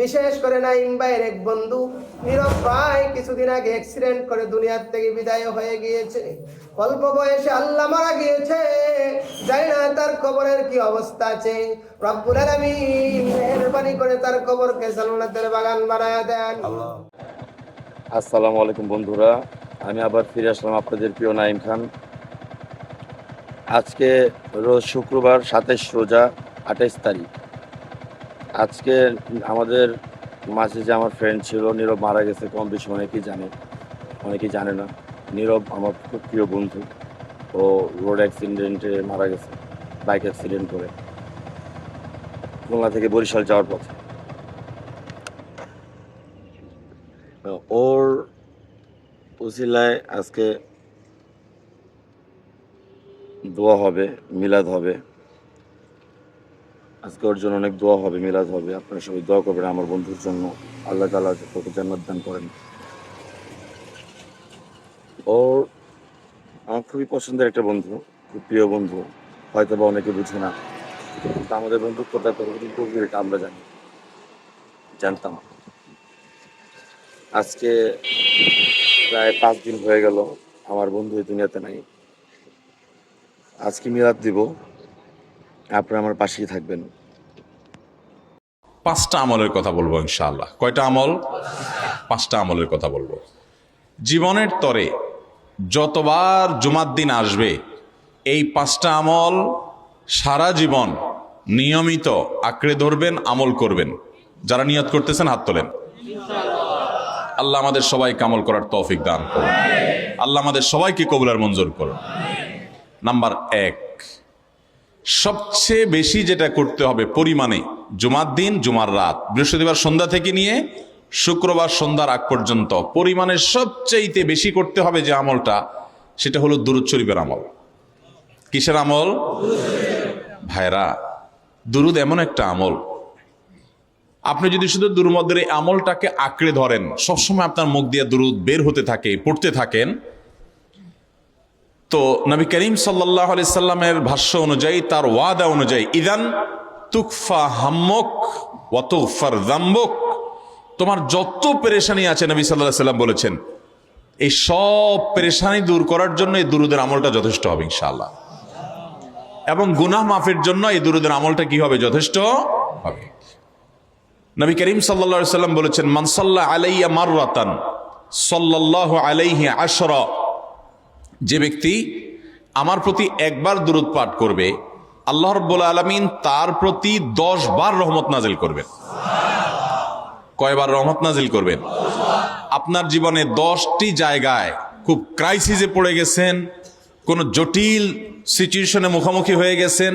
বিশেষ করে নাইম ভাইয়ের এক বন্ধু, নীরব ভাই কিছুদিন আগে অ্যাক্সিডেন্ট করে দুনিয়ার থেকে বিদায় হয়ে গিয়েছে। অল্প বয়সে আল্লাহ মারা গিয়েছে। জানি না তার কবরের কি অবস্থা আছে। রব্বুল আলামিন মেহেরবানি করে তার কবরকে জান্নাতের বাগান বানায় দেন। আসসালামু আলাইকুম বন্ধুরা, আমি আবার ফিরে আসলাম আপনাদের প্রিয় নাইম খান। আজকে রোজ শুক্রবার সাতাইশ রোজা আঠাইশ তারিখ। আজকে আমাদের মাঝে যে আমার ফ্রেন্ড ছিল, নীরব মারা গেছে, কম বেশি অনেকেই জানে অনেকেই জানে না। নীরব আমার খুব প্রিয় বন্ধু। ও রোড অ্যাক্সিডেন্টে মারা গেছে বাইক অ্যাক্সিডেন্ট করে। খুলনা থেকে বরিশাল যাওয়ার পথে। ওর উসিলায় আজকে দোয়া হবে, মিলাদ হবে। আজকে ওর জন্য অনেক দোয়া হবে, মিলাদ হবে। আপনারা সবাই দোয়া করবেন আমার বন্ধুর জন্য। আল্লাহ তালা তোকে জান্নাত দান করেন। ওর আমার খুবই পছন্দের একটা বন্ধু, খুব প্রিয় বন্ধু। হয়তো বা অনেকে বুঝে না। কিন্তু আমাদের বন্ধুত্বটা কতটুকু গভীর এটা আমরা জানি। জানতাম। আজকে প্রায় পাঁচ দিন হয়ে গেল, আমার বন্ধু এই দুনিয়াতে নাই। আজকে মিলাদ দিব। আপনারা আমার পাশেই থাকবেন। পাঁচটা আমলের কথা বলব ইনশাআল্লাহ। কয়টা আমল? পাঁচটা আমলের কথা বলব। জীবনের তরে যতবার জুমার দিন আসবে, এই পাঁচটা আমল সারা জীবন নিয়মিত আঁকড়ে ধরবেন, আমল করবেন। যারা নিয়ত করতেছেন, হাত তোলেন। আল্লাহ আমাদের সবাই কামল করার তৌফিক দান করুন। আল্লাহ আমাদের সবাইকে কবুলার মঞ্জুর করুন। নাম্বার এক সবচেয়ে বেশি যেটা করতে হবে পরিমাণে, জুমার দিন, জুমার রাত। বৃহস্পতিবার সন্ধ্যা থেকে নিয়ে শুক্রবার সন্ধ্যার আগ পর্যন্ত পরিমাণে সবচেয়েতে বেশি করতে হবে যে আমলটা, সেটা হলো দুরুদ শরীফের আমল। কিসের আমল? ভাইরা দুরুদ এমন একটা আমল। আপনি যদি শুধু দুর্মদের আমলটাকে আঁকড়ে ধরেন, সবসময় আপনার মুখ দিয়ে দুরুদ বের হতে থাকে, পড়তে থাকেন তো নবী করিম সাল্লাহ সাল্লামের ভাষ্য অনুযায়ী, তার ওয়াদা অনুযায়ী, ইদান তুকফা হাম্মক ওয়াতুফার জাম্বক তোমার যত পেরেশানি আছে, নবী সাল্লাহ সাল্লাম বলেছেন, এই সব পেরেশানি দূর করার জন্য এই দুরুদের আমলটা যথেষ্ট হবে, ইনশাআল্লাহ। এবং গুনাহ মাফের জন্য এই দুরুদের আমলটা কি হবে? যথেষ্ট হবে। নবী করিম সাল্লা সাল্লাম বলেছেন মানসাল্লাহ আলাইয়া মাররাতান, সাল্লাল্লাহু আলাইহি আশরা। যে ব্যক্তি আমার প্রতি একবার দূরত পাঠ করবে, আল্লাহ রব্বুল আলমিন তার প্রতি দশ বার রহমত নাজিল করবেন। কয়বার রহমত নাজিল করবেন? আপনার জীবনে দশটি জায়গায় খুব ক্রাইসিসে পড়ে গেছেন, কোনো জটিল সিচুয়েশনে মুখোমুখি হয়ে গেছেন,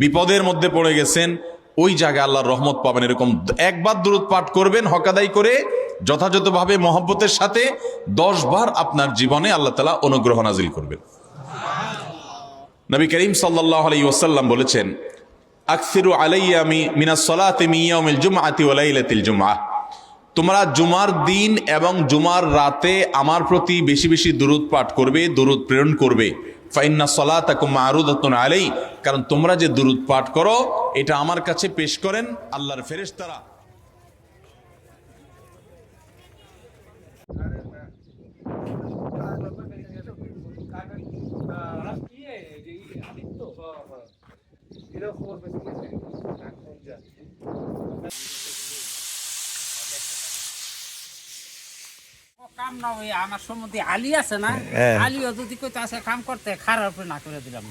বিপদের মধ্যে পড়ে গেছেন ওই জায়গায় আল্লাহর রহমত পাবেন এরকম একবার দূরত পাঠ করবেন, হকাদাই করে যথাযথভাবে মহব্বতের সাথে দশ বার আপনার জীবনে আল্লাহ তালা অনুগ্রহ নাজিল করবেন। নবী করিম সাল্লাহ আলাই ওসাল্লাম বলেছেন, আকসিরু আলাইয়া মি মিনা সলাতে মিয়াউমিল জুমআতি ওয়া লাইলাতিল জুমআহ। তোমরা জুমার দিন এবং জুমার রাতে আমার প্রতি বেশি বেশি দুরুদ পাঠ করবে, দুরুদ প্রেরণ করবে। আলাই কারণ তোমরা যে দুরুদ পাঠ করো, এটা আমার কাছে পেশ করেন আল্লাহর ফেরেশতারা। কাম না ওই আমার সম্বন্ধে আলী আছে না? আলীও যদি কইতে আছে কাম করতে খারাপ না করে দিলাম।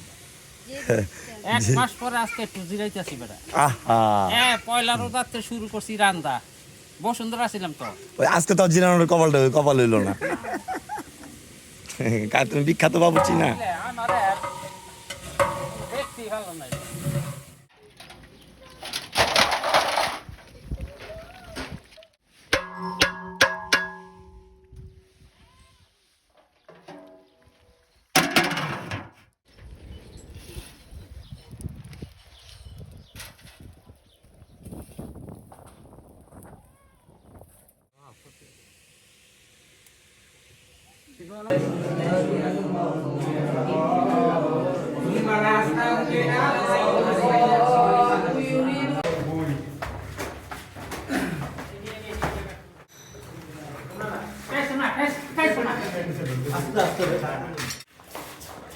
এক মাস পরে আজকে একটু জিরাইতেছি বেটা। হ্যাঁ পয়লা রোদাতে শুরু করছি রান্দা। বসুন্ধরা ছিলাম তো। ওই আজকে তো জিরানোর কপালটা কপাল হইল না। কার তুমি বিখ্যাত বাবুচি না? আমারে দেখছি ভালো নাই।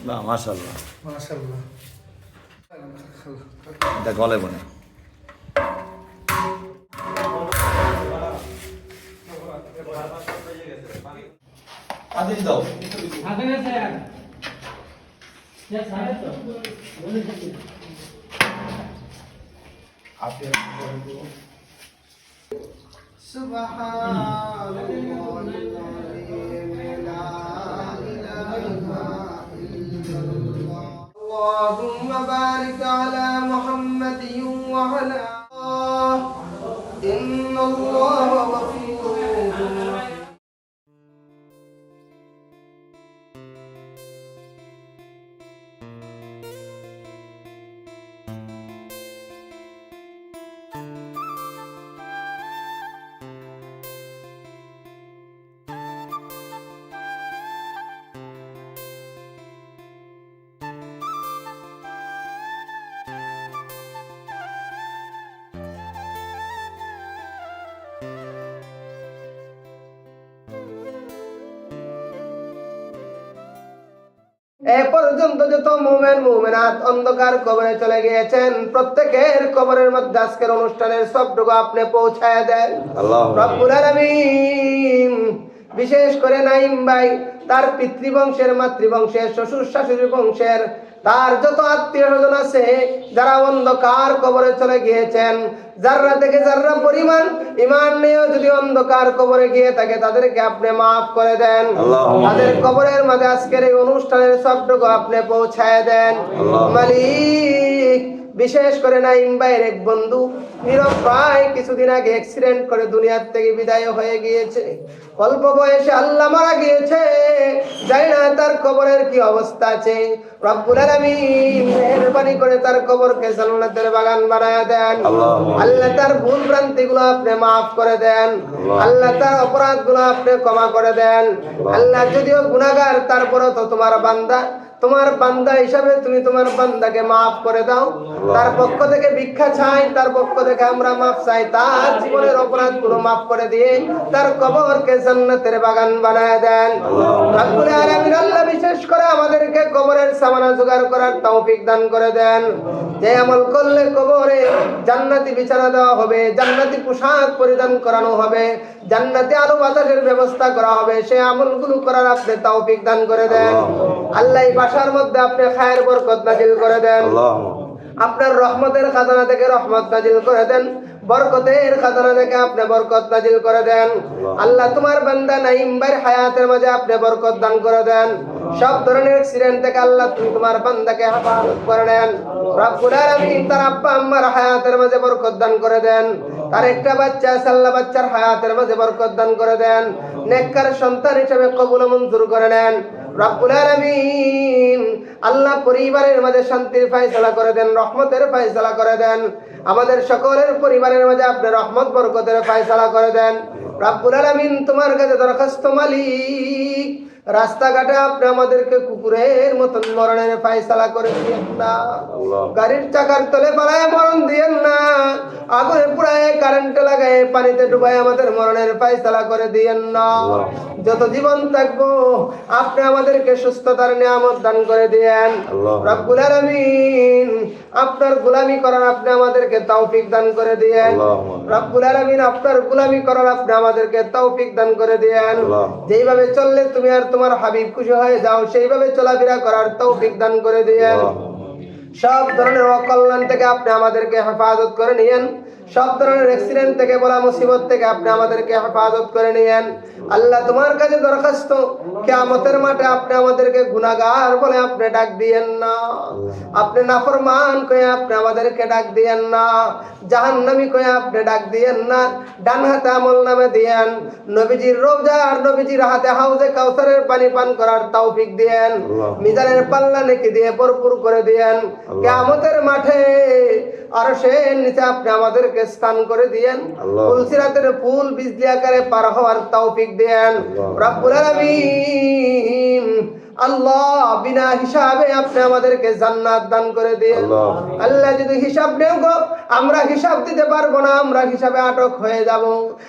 না মাশাল্লাহ এটা গলে বনে আদিল দাও سبحان الله العظيم لا إله إلا الله اللهم بارك على محمد এ পর্যন্ত যত মোমেন মোমেনাত অন্ধকার কবরে চলে গিয়েছেন প্রত্যেকের কবরের মধ্যে আজকের অনুষ্ঠানের সবটুকু আপনি পৌঁছায় দেন। বিশেষ করে নাইম ভাই তার পিতৃবংশের মাতৃবংশের শ্বশুর শাশুড়ি বংশের তার যত আত্মীয় স্বজন আছে যারা অন্ধকার কবরে চলে গিয়েছেন যাররা থেকে যাররা পরিমাণ ইমান নিয়েও যদি অন্ধকার কবরে গিয়ে থাকে তাদেরকে আপনি মাফ করে দেন। তাদের কবরের মাঝে আজকের এই অনুষ্ঠানের সবটুকু আপনি পৌঁছায় দেন। মালিক বিশেষ করে নাইম ভাইয়ের এক বন্ধু নীরব ভাই কিছুদিন আগে অ্যাক্সিডেন্ট করে দুনিয়ার থেকে বিদায় হয়ে গিয়েছে। অল্প বয়সে আল্লাহ মারা গিয়েছে। জানি না তার কবরের কি অবস্থা আছে। রব্বুল আলামিন মেহেরবানি করে তার কবরকে জান্নাতের বাগান বানায় দেন। আল্লাহ তার ভুল ভ্রান্তি গুলো আপনি মাফ করে দেন। আল্লাহ তার অপরাধগুলো আপনি ক্ষমা করে দেন। আল্লাহ যদিও গুনাহগার তারপরও তো তোমার বান্দা। তোমার বান্দা হিসাবে তুমি তোমার বান্দাকে মাফ করে দাও। তার পক্ষ থেকে ভিক্ষা চাই তার পক্ষ থেকে আমরা মাফ চাই। তার জীবনের অপরাধগুলো মাফ করে দিয়ে তার কবরকে জান্নাতের বাগান বানায় দেন। আল্লাহ বিশেষ করে আমাদেরকে কবরের সামানা জোগাড় করার তৌফিক দান করে দেন। যে আমল করলে কবরে জান্নাতি বিছানা দেওয়া হবে জান্নাতি পোশাক পরিধান করানো হবে। জান্নাতি আলো বাতাসের ব্যবস্থা করা হবে। সেই আমলগুলো করার আপনি তৌফিক দান করে দেন। আল্লাহ এই বাসার মধ্যে আপনি খায়ের বরকত নাজিল করে দেন। আপনার রহমতের খাজানা থেকে রহমত নাজিল করে দেন। বরকতের খাজানা থেকে আপনি বরকত নাজিল করে দেন। আল্লাহ তোমার বান্দা হায়াতের মাঝে আপনি বরকত দান করে দেন। সব ধরনের অ্যাক্সিডেন্ট থেকে আল্লাহ তুমি তোমার বান্দাকে হেফাজত করে নেন। রব্বুল আলামিন তার আব্বা আম্মার হায়াতের মাঝে বরকত দান করে দেন। তার একটা বাচ্চা আছে, আল্লাহ বাচ্চার হায়াতের মাঝে বরকত দান করে দেন, নেককার সন্তান হিসেবে কবুল মঞ্জুর করে নেন। রব্বুল আলামিন আল্লাহ পরিবারের মাঝে শান্তির ফয়সালা করে দেন, রহমতের ফয়সালা করে দেন। আমাদের সকলের পরিবারের মাঝে আপনি রহমত, বরকতের ফয়সালা করে দেন। রব্বুল আলামিন তোমার কাছে দরখাস্ত মালিক। রাস্তাঘাটে আপনি আমাদেরকে কুকুরের মতন মরণের ফয়সালা করে দিয়েন না। গাড়ির চাকার তলে পালায় মরণ দিয়েন না। আগুনে পুড়ায় কারেন্ট লাগায় পানিতে ডুবায় আমাদের মরণের ফয়সালা করে দিয়েন না। যত জীবন থাকব আপনি আমাদেরকে সুস্থতার নিয়ামত দান করে দিয়েন। রব্বুল আলামিন আপনার গোলামি করার আপনি আমাদেরকে তৌফিক দান করে দিয়েন। রব্বুল আলামিন আপনার গোলামি করার আপনি আমাদেরকে তৌফিক দান করে দিয়েন। যেইভাবে চললে তুমি আর তোমার হাবিব খুশি হয়ে যাও সেইভাবে চলাফেরা করার তৌফিক দান করে দিয়েন সব ধরনের অকল্যাণ থেকে আপনি আমাদেরকে হেফাজত করে নিয়েন। সব ধরনের অ্যাক্সিডেন্ট থেকে বলা মুসিবত থেকে আপনি আমাদেরকে হেফাজত করে নিয়েন। আল্লাহ তোমার কাছে দরখাস্ত। কেয়ামতের মাঠে আপনি আমাদেরকে গুনাহগার বলে আপনি ডাক দিয়েন না। আপনি নাফরমান কয়ে আপনি আমাদেরকে ডাক দিয়েন না। জাহান্নামী কয়ে আপনি ডাক দিয়েন না। ডান হাতে আমল নামে দিয়েন। নবীজির রোজা আর নবীজির হাতে হাউজে কাউসারের পানি পান করার তৌফিক দিয়েন। মিজানের পাল্লা নেকি দিয়ে ভরপুর করে দিয়েন। কেয়ামতের মাঠে আর সে নিচে আপনি আমাদেরকে স্থান করে দিয়েন। ফুলসিরাতের ফুল বিজলি আকারে পার হওয়ার তৌফিক দেন। রব্বুল আলামিন। আল্লাহ বিনা হিসাবে আপনি আমাদেরকে জান্নাত দান করে দিন। আল্লাহ। যদি হিসাব নেও গো আমরা হিসাব দিতে পারব না আমরা হিসাবে আটক হয়ে যাব।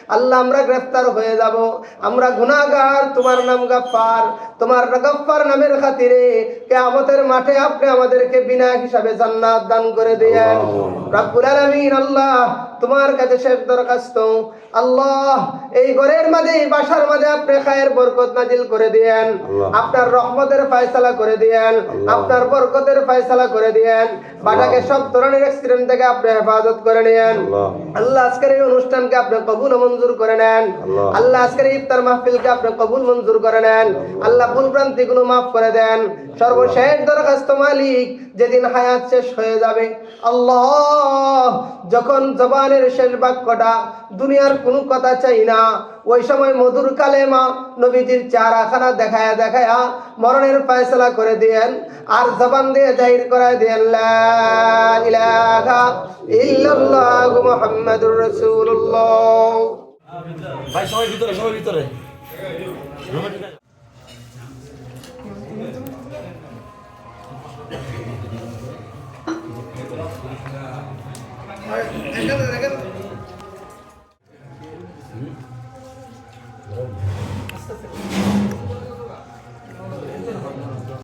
আল্লাহ আমরা গ্রেফতার হয়ে যাব। আমরা তোমার নাম গাফফার তোমার গাফফার নামের খাতিরে কিয়ামতের মাঠে আপনি আমাদেরকে বিনা হিসাবে জান্নাত দান করে দেন রব্বুল আলামিন আল্লাহ তোমার কাছে শেষ দরখাস্ত। আল্লাহ এই ঘরের মাঝে এই বাসার মাঝে আপনি খায়ের বরকত নাজিল করে দিয়েন। আপনার রহমতের ফয়সালা করে দিয়েন আপনার বরকতের ফয়সালা করে দিয়েন। বাটাকে সব ধরনের অ্যাক্সিডেন্ট থেকে আপনি হেফাজত করে নেন। আল্লাহ। আজকের এই অনুষ্ঠানকে আপনি কবুল মঞ্জুর করে নেন। আল্লাহ। আজকের ইফতার মাহফিলকে আপনি কবুল মঞ্জুর করে নেন। আল্লাহ ভুল ভ্রান্তি গুলো মাফ করে দেন। সর্বশেষ দরখাস্ত মালিক যেদিন হায়াত শেষ হয়ে যাবে। আল্লাহ যখন জবানের শেষ বাক্যটা দুনিয়ার কোনো কথা চাই না ওই সময় মধুর কালেমা নবীজির চারাখানা দেখায়া দেখায়া মরণের ফয়সলা করে দিয়েন। আর জবান দিয়ে জাহির করায় দিয়েন ইলাহা ইল্লাল্লাহু মুহাম্মাদুর রাসূলুল্লাহ। ভাই সবাই ভিতরে সবাই ভিতরে। দেখেন দেখেন